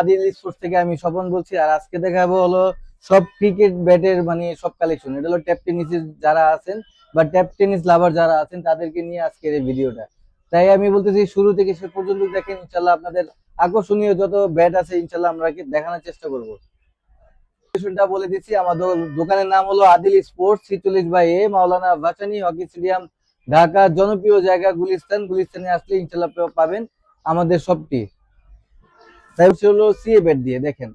Adil sports থেকে আমি স্বপন বলছি, আর আজকে দেখাবো হলো সব ক্রিকেট ব্যাটের মানে সব কালেকশন এটা হলো ট্যাপ যারা আছেন বা ট্যাপ টেনিস লাভার যারা আছেন, তাদেরকে নিয়ে আজকের এই ভিডিওটা। তাই আমি বলতেছি, শুরু থেকে পর্যন্ত দেখেন ইনশাল্লাহ আপনাদের আকর্ষণীয় যত ব্যাট আছে ইনশাল্লাহ আমরা দেখানোর চেষ্টা করব। লোকেশনটা বলে দিচ্ছি আমার দোকানের নাম হলো আদিল স্পোর্টস, ছিচল্লিশ by A, Maulana Bhasani hockey stadium, Dhaka, জনপ্রিয় জায়গা গুলিস্তান। গুলিস্তানে আসলে ইনশাল্লাহ পাবেন আমাদের সবটি। তাই হচ্ছে হলো সিএ ব্যাট দিয়ে, দেখেন।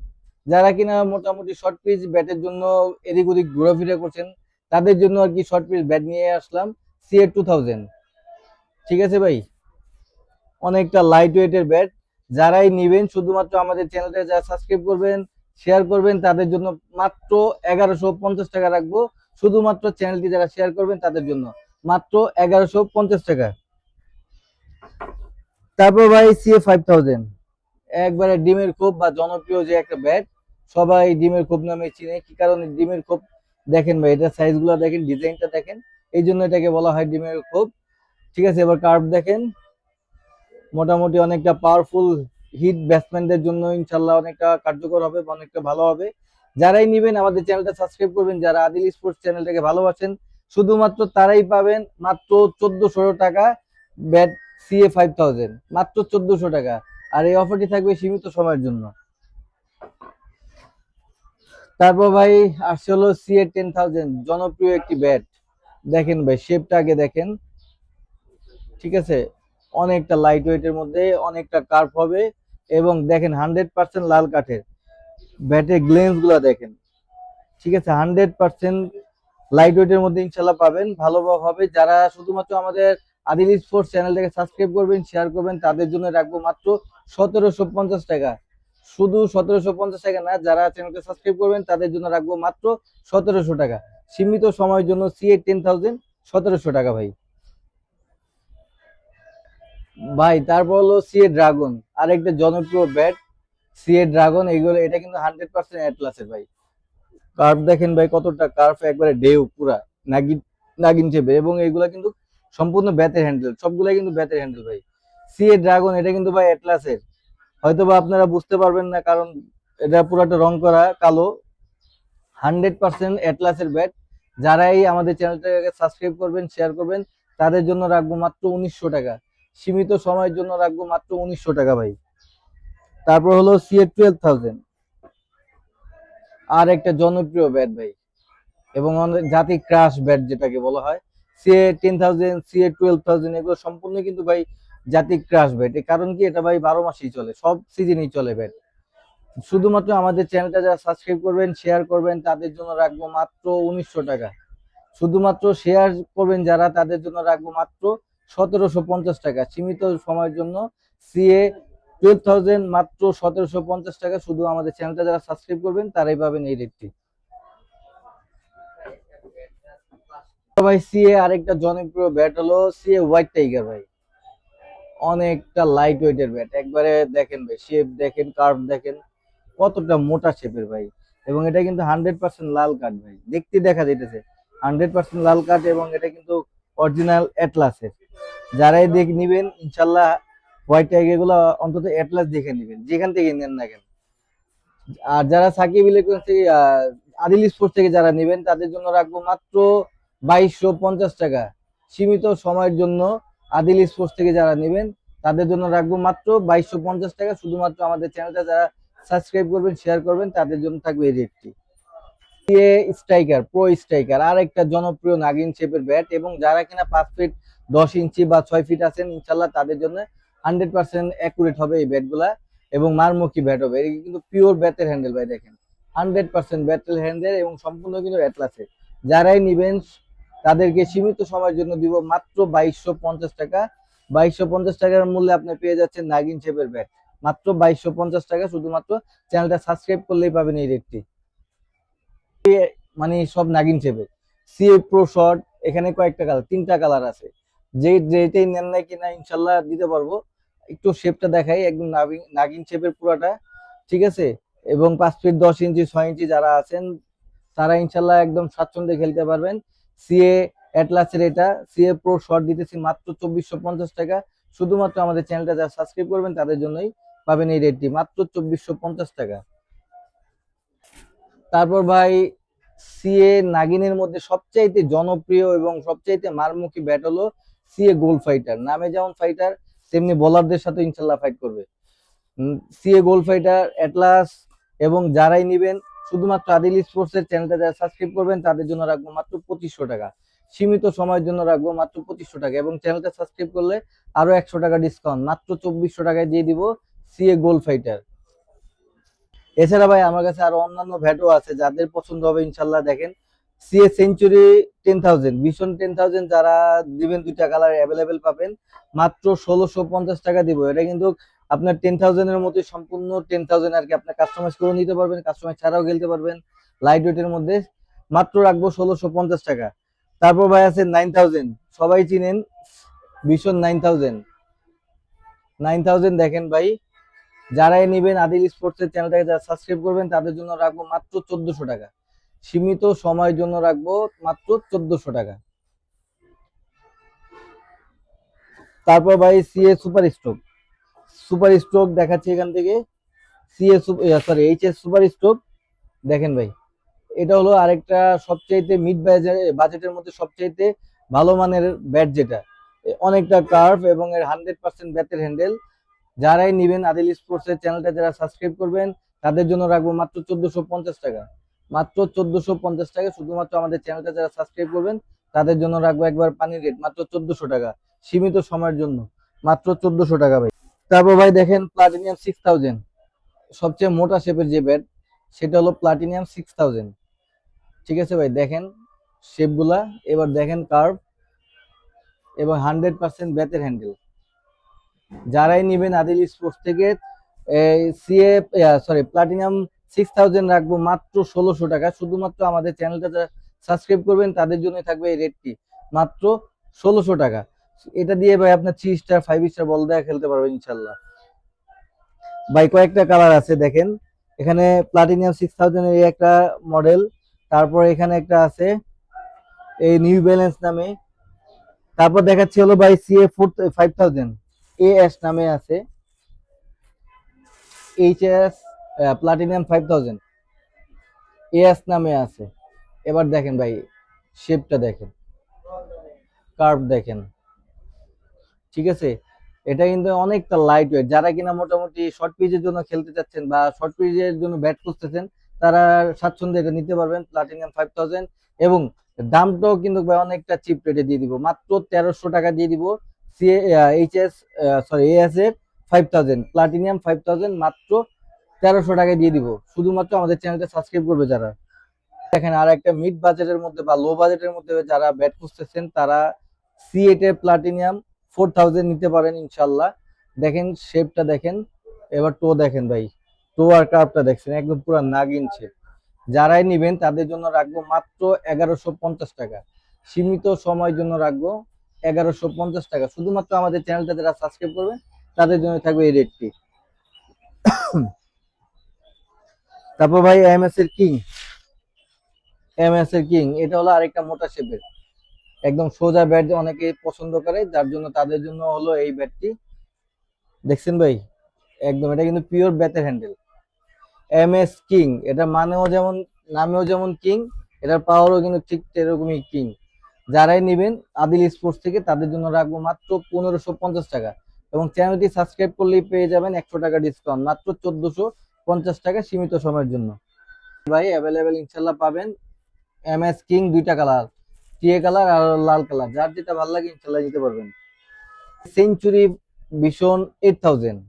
যারা কিনা মোটামুটি শর্ট পিচ ব্যাটের জন্য এদিক ওদিক ঘোরাফেরা করছেন, তাদের জন্য আর কি শর্ট পিচ ব্যাট নিয়ে আসলাম সিএ টু ঠিক আছে ভাই? অনেকটা লাইট ওয়েটের ব্যাট যারাই নেবেন, শুধুমাত্র আমাদের চ্যানেলটা যারা সাবস্ক্রাইব করবেন শেয়ার করবেন, তাদের জন্য মাত্র এগারোশো পঞ্চাশ টাকা রাখব। শুধুমাত্র চ্যানেলটি যারা শেয়ার করবেন, তাদের জন্য মাত্র এগারোশো পঞ্চাশ টাকা। তারপর ভাই সিএ ফাইভ থাউজেন্ড একবারে ডিমের খোপ বা জনপ্রিয় যে একটা ব্যাট, সবাই ডিমের খোপ নামে চিনে। কি কারণে ডিমের খোপ? দেখেন ভাই, এটা সাইজগুলো দেখেন ডিজাইনটা দেখেন। এই জন্য এটাকে বলা হয় ডিমের খোপ। ঠিক আছে, এবার কার্ভ দেখেন। মোটামুটি অনেকটা পাওয়ারফুল হিট ব্যাটসম্যানদের জন্য ইনশাল্লাহ অনেকটা কার্যকর হবে অনেকটা ভালো হবে। যারাই নিবেন, আমাদের চ্যানেলটা সাবস্ক্রাইব করবেন। যারা আদিল স্পোর্টস চ্যানেলটাকে ভালোবাসেন, শুধুমাত্র তারাই পাবেন মাত্র চোদ্দশো টাকা ব্যাট সিএ ফাইভ থাউজেন্ড মাত্র চোদ্দশো টাকা। আর এই অফারটি থাকবে সীমিত সময়ের জন্য। তারপর ভাই আসছে হলো সিএ টেন থাউজেন্ড জনপ্রিয় একটি ব্যাট দেখেন ভাই শেপটা আগে দেখেন। ঠিক আছে? অনেকটা লাইট ওয়েটের মধ্যে অনেকটা কার্ভ হবে এবং দেখেন হান্ড্রেড পার্সেন্ট লাল কাঠের। ব্যাটের গ্লেন্সগুলা দেখেন। ঠিক আছে? হান্ড্রেড পার্সেন্ট লাইট ওয়েটের মধ্যে ইনশাল্লাহ পাবেন। ভালো হবে। যারা শুধুমাত্র আমাদের আদিল স্পোর্টস চ্যানেলটাকে সাবস্ক্রাইব করবেন শেয়ার করবেন, তাদের জন্য রাখব মাত্র সতেরোশো পঞ্চাশ টাকা। শুধু সতেরোশো পঞ্চাশ টাকা না, যারা চ্যানেলকে সাবস্ক্রাইব করবেন, তাদের জন্য রাখব মাত্র সতেরোশো টাকা। সীমিত সময়ের জন্য সিএ টেন থাউজেন্ড সতেরোশো টাকা ভাই। ভাই, তারপর হলো সিএ ড্রাগন আরেকটা জনপ্রিয় ব্যাট সিএ ড্রাগন এইগুলো এটা কিন্তু হান্ড্রেড পার্সেন্ট অ্যাটলাসের ভাই। কার্ভ দেখেন ভাই, কতটা কার্ভ একবারে ডেউ পুরা, নাগিন নাগিন চেপে এবং এইগুলা কিন্তু সম্পূর্ণ ব্যাতের হ্যান্ডেল সবগুলা কিন্তু ব্যাতের হ্যান্ডেল ভাই। সিএ ড্রাগন এটা কিন্তু ভাই অ্যাটলাসের হয়তো বা আপনারা বুঝতে পারবেন না, কারণ এটা পুরাটা রং করা, কালো। হান্ড্রেড পার্সেন্ট অ্যাটলাসের ব্যাট। যারাই আমাদের চ্যানেলটাকে সাবস্ক্রাইব করবেন শেয়ার করবেন, তাদের জন্য রাখব মাত্র উনিশশো টাকা। সীমিত সময়ের জন্য রাখব মাত্র উনিশশো টাকা ভাই। তারপর হলো সিএ টুয়েলভ থাউজেন্ড আর একটা জনপ্রিয় ব্যাট ভাই। এবং জাতি ক্রাশ ব্যাট যেটাকে বলা হয়। CA ten thousand CA twelve thousand এগুলো সম্পূর্ণ কিন্তু ভাই জাতি ক্রাশ ব্যাট কারণ কি? এটা ভাই বারো মাসেই চলে, সব সিজনেই চলে ব্যাট শুধুমাত্র আমাদের চ্যানেলটা যারা সাবস্ক্রাইব করবেন শেয়ার করবেন, তাদের জন্য রাখব মাত্র উনিশশো টাকা। শুধুমাত্র শেয়ার করবেন যারা, তাদের জন্য রাখব মাত্র সতেরোশো পঞ্চাশ টাকা। সীমিত সময়ের জন্য সিএ টুয়েলভ থাউজেন্ড মাত্র সতেরোশো পঞ্চাশ টাকা শুধু আমাদের চ্যানেলটা যারা সাবস্ক্রাইব করবেন, তারাই পাবেন এই রেটটি ভাই সিএ আরেকটা জনপ্রিয় ব্যাট হলো সিএ হোয়াইট টাইগার ভাই। অনেকটা লাইট ওয়েটের ব্যাট একবারে দেখেন ভাই শেপ দেখেন কার্ভ দেখেন, কতটা মোটা শেপের ভাই। এবং এটা কিন্তু হান্ড্রেড পার্সেন্ট লাল কাঠ ভাই। দেখতে দেখা যাইতেছে হান্ড্রেড পার্সেন্ট লাল কাঠ এবং এটা কিন্তু অরিজিনাল অ্যাটলাসের যারাই দেখ নিবেন, ইনশাল্লাহ হোয়াইট টাইগারগুলো অন্তত অ্যাটলাস দেখে নিবেন। যেখান থেকে নেন না কেন। আর যারা সাকিব ইলেকট্রনিক্স থেকে আদিল স্পোর্টস থেকে যারা নেবেন, তাদের জন্য রাখব মাত্র বাইশশো পঞ্চাশ টাকা। সীমিত সময়ের জন্য আদিল স্পোর্টস থেকে যারা নেবেন, তাদের জন্য রাখব মাত্র বাইশশো পঞ্চাশ টাকা। শুধুমাত্র আমাদের চ্যানেলটা যারা সাবস্ক্রাইব করবেন শেয়ার করবেন, তাদের জন্য থাকবে এই রেটটি। স্ট্রাইকার, প্রো স্ট্রাইকার আর একটা জনপ্রিয় নাগিন শেপের ব্যাট এবং যারা কিনা পাঁচ ফিট দশ ইঞ্চি বা ছয় ফিট আছেন ইনশাল্লাহ তাদের জন্য হান্ড্রেড পার্সেন্ট অ্যাকুরেট হবে এই ব্যাটগুলা এবং মারমুখী ব্যাট হবে। কিন্তু পিওর ব্যাটের হ্যান্ডেল ভাই দেখেন, হান্ড্রেড পার্সেন্ট ব্যাটের হ্যান্ডেল এবং সম্পূর্ণ কিন্তু অ্যাটলাসের যারাই নিবেন তাদেরকে সীমিত সময়ের জন্য দিব মাত্র বাইশশো পঞ্চাশ টাকা। বাইশশো পঞ্চাশ টাকার মূল্যে আপনি পেয়ে যাচ্ছেন নাগিন শেপের ব্যাট। মাত্র বাইশশো পঞ্চাশ টাকা, শুধুমাত্র চ্যানেলটা সাবস্ক্রাইব করলেই পাবেন এই রেটটি। মানে সব নাগিন শেপের। সিএ প্রো শর্ট এখানে কয়েকটা কালার তিনটা কালার আছে। যে যেটাই নেন না কিনা ইনশাল্লাহ দিতে পারব। একটু শেপটা দেখাই, একদম নাগিন শেপের পুরাটা, ঠিক আছে? এবং পাঁচ ফিট দশ ইঞ্চি, ছয় ইঞ্চি যারা আছেন, তারা ইনশাল্লাহ একদম স্বাচ্ছন্দ্যে খেলতে পারবেন। সিএ অ্যাটলাসের এটা। সিএ প্রো শর্ট দিতেছি মাত্র চব্বিশশো পঞ্চাশ টাকা। শুধুমাত্র আমাদের চ্যানেলটা যারা সাবস্ক্রাইব করবেন, তাদের জন্যই পাবেন এই রেটটি, মাত্র চব্বিশশো পঞ্চাশ টাকা। তারপর ভাই সিএ নাগিনের মধ্যে সবচাইতে জনপ্রিয় এবং সবচাইতে মারমুখী ব্যাট হলো সিএ গোল ফাইটার নামে যেমন ফাইটার তেমনি বোলারদের সাথে ইনশাল্লাহ ফাইট করবে। সিএ গোল ফাইটার অ্যাটলাস এবং যারাই নিবেন শুধুমাত্র আদিল স্পোর্টস এর চ্যানেলটা যারা সাবস্ক্রাইব করবেন, তাদের জন্য রাখব মাত্র পঁচিশশো টাকা। সীমিত সময়ের জন্য রাখব মাত্র পঁচিশশো টাকা এবং চ্যানেলটা সাবস্ক্রাইব করলে আরও একশো টাকা ডিসকাউন্ট মাত্র চব্বিশশো টাকায় দিয়ে দিব সিএ গোল ফাইটার এছাড়া ভাই, আমার কাছে আরও অন্যান্য ভ্যাটও আছে, যাদের পছন্দ হবে ইনশাল্লাহ দেখেন। CA century vision ten thousand vision ten যারা দিবেন দুইটা কালার অ্যাভেলেবেল পাবেন, মাত্র ষোলোশো পঞ্চাশ টাকা দিব। এটা কিন্তু আপনার টেন থাউজেন্ডের মধ্যে সম্পূর্ণ টেন থাউজেন্ড আর কি আপনার কাস্টমাইজ করে নিতে পারবেন কাস্টমাইজ ছাড়াও খেলতে পারবেন। লাইট ওয়েটের মধ্যে মাত্র রাখব ষোলোশো পঞ্চাশ টাকা। তারপর ভাই আছে নাইন থাউজেন্ড সবাই চিনেন ভীষণ নাইন থাউজেন্ড নাইন থাউজেন্ড দেখেন ভাই, যারাই নেবেন আদিল স্পোর্টস এর চ্যানেলটাকে যারা সাবস্ক্রাইব করবেন, তাদের জন্য রাখব মাত্র চোদ্দশো টাকা। সীমিত সময়ের জন্য রাখব মাত্র চোদ্দশো টাকা। তারপর ভাই CA super stroke super stroke দেখাচ্ছি এখান থেকে। CA sorry H S super stroke. দেখেন ভাই, এটা হলো আরেকটা সবচাইতে মিড বাজেটের মধ্যে সবচাইতে ভালো মানের ব্যাট যেটা। অনেকটা কার্ভ এবং এর হান্ড্রেড পার্সেন্ট ব্যাটের হ্যান্ডেল যারাই নিবেন আদিল স্পোর্টস এর চ্যানেলটা যারা সাবস্ক্রাইব করবেন, তাদের জন্য রাখব মাত্র চোদ্দশো পঞ্চাশ টাকা। মাত্র চোদ্দশো পঞ্চাশ টাকা, শুধুমাত্র আমাদের চ্যানেলটা যারা সাবস্ক্রাইব করবেন, তাদের জন্য রাখব একবার পানির রেট মাত্র চোদ্দশো টাকা। সীমিত সময়ের জন্য। মাত্র চোদ্দশো টাকা ভাই। তারপর ভাই দেখেন প্লাটিনিয়াম সিক্স থাউজেন্ড সবচেয়ে মোটা শেপের যে ব্যাট সেটা হলো প্লাটিনিয়াম সিক্স থাউজেন্ড ঠিক আছে ভাই, দেখেন শেপগুলা এবার দেখেন কার্ভ এবং হান্ড্রেড পার্সেন্ট ব্যাটের হ্যান্ডেল যারাই নিবেন আদিল স্পোর্টস থেকে CA sorry platinum six thousand রাখব মাত্র ষোলোশো টাকা। শুধুমাত্র আমাদের চ্যানেলটা সাবস্ক্রাইব করবেন, তাদের জন্য থাকবে এই রেটটি মাত্র ষোলোশো টাকা। এটা দিয়ে ভাই আপনার three star five star ball দেওয়া খেলতে পারবেন ইনশাল্লাহ ভাই, কয়েকটা কালার আছে, দেখেন। এখানে প্লাটিনিয়াম সিক্স থাউজেন্ড এর একটা মডেল তারপর এখানে একটা আছে, এই নিউ ব্যালেন্স নামে। তারপর দেখাচ্ছি হলো ভাই CA four five thousand A S নামে আছে। H S platinum five thousand A S নামে আছে। এবার দেখেন ভাই শেপটা দেখেন। কার্ভ দেখেন। ঠিক আছে? এটা কিন্তু অনেকটা লাইট ওয়েট যারা কিনা মোটামুটি শর্ট পিচের জন্য খেলতে চাচ্ছেন বা শর্ট পিচের জন্য ব্যাট করতেছেন তারা স্বাচ্ছন্দ্যে এটা নিতে পারবেন প্লাটিনিয়াম ফাইভ থাউজেন্ড এবং দামটাও কিন্তু অনেকটা চিপ রেটে দিয়ে দিব। মাত্র তেরোশো টাকা দিয়ে দিব C H S sorry AS এর five thousand platinum five thousand মাত্র তেরোশো টাকা দিয়ে দিব। শুধুমাত্র আমাদের চ্যানেলটা সাবস্ক্রাইব করবে যারা। দেখেন আর একটা মিড বাজেটের মধ্যে বা লো বাজেটের মধ্যে যারা ব্যাট খুঁজতেছেন, তারা সি এর প্লাটিনিয়াম ফোর থাউজেন্ড নিতে পারেন ইনশাল্লাহ দেখেন শেপটা দেখেন, এবার টো দেখেন ভাই। টো আর কার্ভটা দেখছেন, একদম পুরো নাগিন শেপ যারাই নিবেন, তাদের জন্য রাখব মাত্র এগারোশো পঞ্চাশ টাকা। সীমিত সময়ের জন্য রাখব এগারোশো পঞ্চাশ টাকা। শুধুমাত্র আমাদের চ্যানেলটা যারা সাবস্ক্রাইব করবে তাদের জন্য থাকবে এই রেটটি তারপর ভাই এম এস এর কিং এম এস এর কিং এটা হলো আরেকটা মোটা শেপের একদম সোজা ব্যাট অনেকে পছন্দ করে, যার জন্য তাদের জন্য হলো এই ব্যাটটি দেখছেন ভাই? একদম, এটা কিন্তু পিওর ব্যাটের হ্যান্ডেল এম এস কিং এটা মানেও যেমন, নামেও যেমন কিং এটার পাওয়ারও কিন্তু ঠিক এরকমই কিং যারাই নেবেন, আদিল স্পোর্টস থেকে তাদের জন্য রাখব মাত্র পনেরোশো পঞ্চাশ টাকা। এবং চ্যানেলটি সাবস্ক্রাইব করলেই পেয়ে যাবেন একশো টাকা ডিসকাউন্ট মাত্র চোদ্দশো পঞ্চাশ টাকা সীমিত সময়ের জন্য। ভাই অ্যাভেলেবেল ইনশাল্লাহ পাবেন। এম এস কিং দুইটা কালার টিএ কালার আর লাল কালার যার যেটা ভালো লাগে, ইনশাল্লাহ নিতে পারবেন। Century vision eight thousand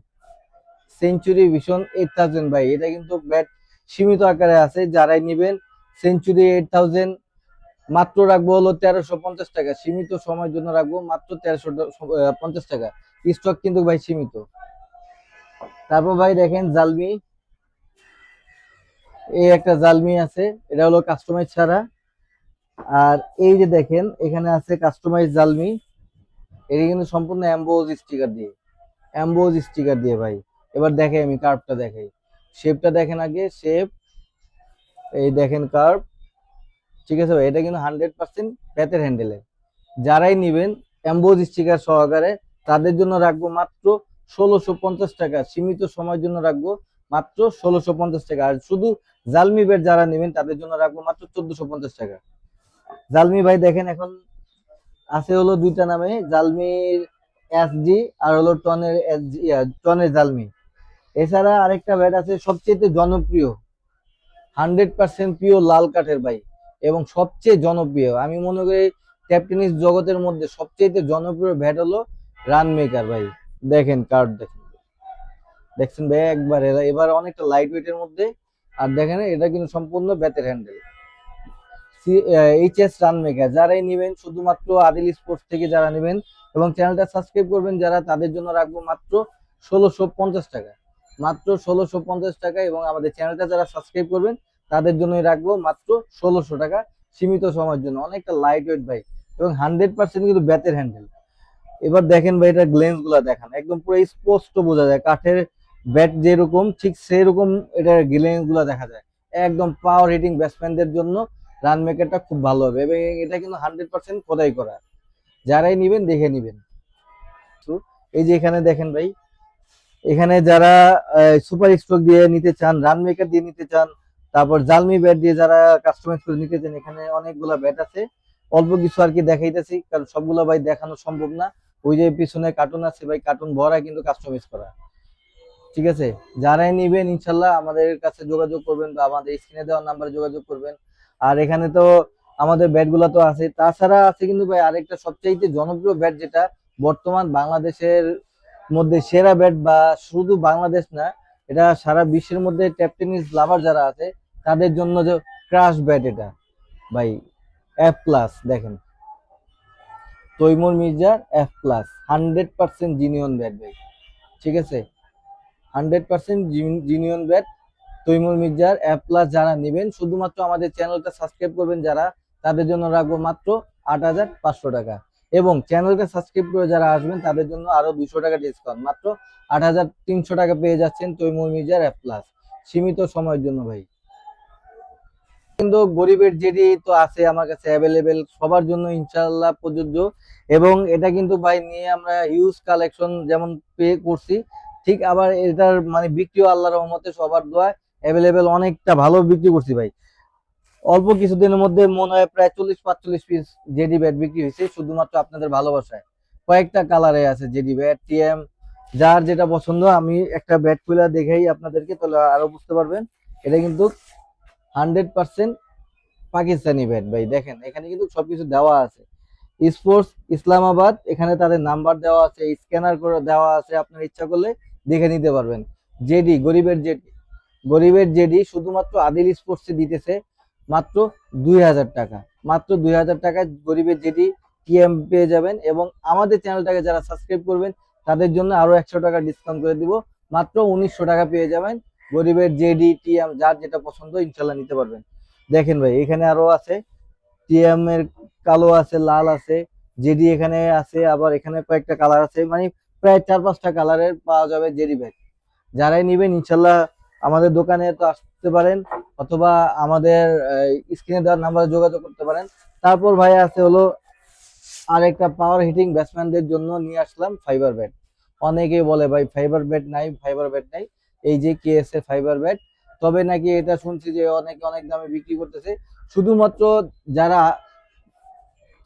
century vision eight thousand ভাই, এটা কিন্তু ব্যাট সীমিত আকারে আছে। যারাই নেবেন সেঞ্চুরি এইট থাউজেন্ড মাত্র রাখব হলো তেরোশো পঞ্চাশ টাকা। সীমিত সময়ের জন্য রাখব মাত্র তেরোশো পঞ্চাশ টাকা। স্টক কিন্তু ভাই সীমিত। তারপর ভাই দেখেন জালমি এই একটা জালমি আছে, এটা হলো কাস্টমাইজ ছাড়া। আর এই যে দেখেন, এখানে আছে কাস্টমাইজ জালমি এটা কিন্তু সম্পূর্ণ অ্যাম্বোজ স্টিকার দিয়ে। অ্যাম্বোজ স্টিকার দিয়ে ভাই। এবার দেখে আমি কার্ভটা দেখাই। শেপটা দেখেন আগে শেপ এই দেখেন কার্ভ ঠিক আছে ভাই, এটা কিন্তু হান্ড্রেড পার্সেন্ট প্যাথের হ্যান্ডেলের যারাই নিবেন অ্যাম্বোজ স্টিকার সহকারে, তাদের জন্য রাখব মাত্র ষোলোশো পঞ্চাশ টাকা। সীমিত সময়ের জন্য রাখব মাত্র ষোলোশো পঞ্চাশ টাকা। আর শুধু জালমি বেড যারা নেবেন, তাদের জন্য রাখব মাত্র চোদ্দশো পঞ্চাশ টাকা। জালমি ভাই দেখেন এখন আছে হলো দুইটা নামে, জালমির এসজি আর হলো টনের এসজি টনের জালমি। এছাড়া আরেকটা ব্যাট আছে সবচেয়ে জনপ্রিয়, হান্ড্রেড পার্সেন্ট পিওর লাল কাঠের ভাই, এবং সবচেয়ে জনপ্রিয়, আমি মনে করি ক্যাপ্টেনিস জগতের মধ্যে সবচেয়ে জনপ্রিয় ব্যাট হলো রান মেকার ভাই। দেখেন কার্ড দেখেন। দেখছেন ভাই একবার, এবার অনেকটা লাইট ওয়েটের মধ্যে, আর দেখেন এটা কিন্তু সম্পূর্ণ ব্যাটের handle H S run maker যারাই নেবেন, শুধুমাত্র আদিল স্পোর্টস থেকে যারা নেবেন এবং চ্যানেলটা সাবস্ক্রাইব করবেন, যারা তাদের জন্য রাখব মাত্র ষোলোশো পঞ্চাশ টাকা। মাত্র ষোলোশো পঞ্চাশ টাকা এবং আমাদের চ্যানেলটা যারা সাবস্ক্রাইব করবেন, তাদের জন্যই রাখব মাত্র ষোলোশো টাকা সীমিত সময়ের জন্য। অনেকটা লাইট ওয়েট ভাই এবং হান্ড্রেড পার্সেন্ট কিন্তু ব্যাতের হ্যান্ডেল এবার দেখেন ভাই এটা গ্লেন্সগুলা দেখান। একদম পুরো স্পষ্ট বোঝা যায়। কাঠের ব্যাট যেরকম, ঠিক সেরকম এটার গ্লেন্সগুলা দেখা যায়। একদম পাওয়ার হিটিং ব্যাটসম্যানদের জন্য রান মেকারটা খুব ভালো হবে এবং এটা কিন্তু হান্ড্রেড পার্সেন্ট খোদাই করা। যারাই নিবেন, দেখে নিবেন। এই যে এখানে দেখেন ভাই, এখানে যারা সুপার স্ট্রোক দিয়ে নিতে চান রান মেকার দিয়ে নিতে চান, তারপর জালমি ব্যাট দিয়ে যারা কাস্টমাইজ করে নিতে চান, এখানে অনেকগুলা ব্যাট আছে। অল্প কিছু আর কি দেখাইতেছি, কারণ সবগুলো ভাই দেখানো সম্ভব না। ওই যে পিছনে কার্টুন আছে ভাই কার্টুন ভরা কিন্তু কাস্টমাইজ করা। ঠিক আছে? যারাই নিবেন, ইনশাল্লাহ আমাদের কাছে যোগাযোগ করবেন বা আমাদের স্ক্রিনে দেওয়া নাম্বারে যোগাযোগ করবেন। আর এখানে তো আমাদের ব্যাটগুলা তো আছে। তাছাড়া আছে কিন্তু ভাই আরেকটা সবচাইতে জনপ্রিয় ব্যাট যেটা, বর্তমান বাংলাদেশের মধ্যে সেরা ব্যাট বা শুধু বাংলাদেশ না, এটা সারা বিশ্বের মধ্যে ট্যাপ টেনিস লাভার যারা আছে, তাদের জন্য যে ক্রাশ ব্যাট এটা। ভাই এফ প্লাস দেখেন। তৈমুর মির্জার F plus hundred percent genuine bat ভাই। ঠিক আছে? Hundred percent genuine bat Taimur মির্জার অ্যাপ প্লাস যারা নেবেন, শুধুমাত্র আমাদের চ্যানেলটা সাবস্ক্রাইব করবেন যারা, তাদের জন্য রাখব মাত্র আট হাজার পাঁচশো টাকা। এবং চ্যানেলটা সাবস্ক্রাইব করে যারা আসবেন, তাদের জন্য আরও দুশো টাকা ডিসকাউন্ট মাত্র আট হাজার তিনশো টাকা পেয়ে যাচ্ছেন তৈমুর মির্জার অ্যাপ প্লাস সীমিত সময়ের জন্য ভাই। কিন্তু গরিবের যেটি তো আছে আমার কাছে অ্যাভেলেবেল সবার জন্য ইনশাল্লাহ প্রযোজ্য। এবং এটা কিন্তু ভাই নিয়ে আমরা হিউজ কালেকশন যেমন পে করছি, ঠিক আবার এটার মানে বিক্রিও আল্লাহর রহমতে সবার দোয়ায়। অ্যাভেলেবেল অনেকটা ভালো বিক্রি করছি ভাই। অল্প কিছুদিনের মধ্যে মনে হয় প্রায় চল্লিশ পাঁচচল্লিশ পিস জেডি ব্যাট বিক্রি হয়েছে, শুধুমাত্র আপনাদের ভালোবাসায়। কয়েকটা কালারে আছে জেডি ব্যাট টিএম যার যেটা পছন্দ, আমি একটা ব্যাট খুলে দেখেই আপনাদেরকে তাহলে আরও বুঝতে পারবেন। এটা কিন্তু হান্ড্রেড পার্সেন্ট পাকিস্তানি ব্যাট ভাই, দেখেন, এখানে কিন্তু সবকিছু দেওয়া আছে। স্পোর্টস ইসলামাবাদ এখানে তাদের নাম্বার দেওয়া আছে স্ক্যানার করে দেওয়া আছে, আপনার ইচ্ছা করলে দেখে নিতে পারবেন। জেডি গরিবের জেডি গরিবের জেডি শুধুমাত্র আদিল স্পোর্টসে দিতেছে মাত্র দুই হাজার টাকা। মাত্র দুই হাজার টাকায় গরিবের জেডি টিএম পেয়ে যাবেন এবং আমাদের চ্যানেলটাকে যারা সাবস্ক্রাইব করবেন, তাদের জন্য আরও একশো টাকা ডিসকাউন্ট করে দিব। মাত্র উনিশশো টাকা পেয়ে যাবেন গরিবের জেডি টিএম, যার যেটা পছন্দ ইনশাল্লাহ নিতে পারবেন। দেখেন ভাই, এখানে আরও আছে, টিএম এর কালো আছে, লাল আছে, জেডি এখানে আছে, আবার এখানে কয়েকটা কালার আছে মানে প্রায় চার পাঁচটা কালারের পাওয়া যাবে জেডি ব্যাগ যারাই নিবেন ইনশাল্লাহ আমাদের দোকানে তো আসতে পারেন অথবা আমাদের স্ক্রিনে দেওয়ার নাম্বারে যোগাযোগ করতে পারেন। তারপর ভাই আছে হলো আরেকটা পাওয়ার হিটিং ব্যাটসম্যানদের জন্য নিয়ে আসলাম ফাইবার ব্যাট অনেকেই বলে ভাই ফাইবার ব্যাট নাই ফাইবার ব্যাট নাই। এই যে কে এস ফাইবার ব্যাট তবে নাকি এটা শুনছি যে অনেকে অনেক দামে বিক্রি করতেছে। শুধুমাত্র যারা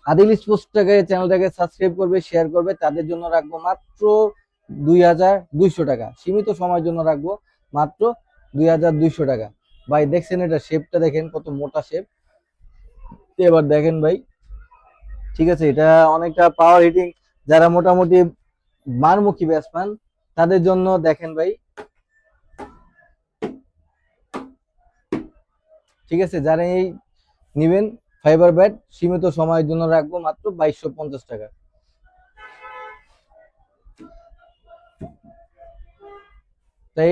আদিল স্পোর্টসটাকে, চ্যানেলটাকে সাবস্ক্রাইব করবে শেয়ার করবে, তাদের জন্য রাখব মাত্র দুই হাজার দুইশো টাকা। সীমিত সময়ের জন্য রাখব মাত্র দুই হাজার দুইশো টাকা। ভাই, দেখছেন এটা শেপটা দেখেন, কত মোটা শেপ এবার দেখেন ভাই, ঠিক আছে, এটা অনেকটা পাওয়ার হিটিং যারা মোটামুটি মারমুখী ব্যাটসম্যান তাদের জন্য দেখেন ভাই। ঠিক আছে, যারা এই নিবেন ফাইবার ব্যাট সীমিত সময়ের জন্য রাখব মাত্র বাইশশো পঞ্চাশ টাকা। তাই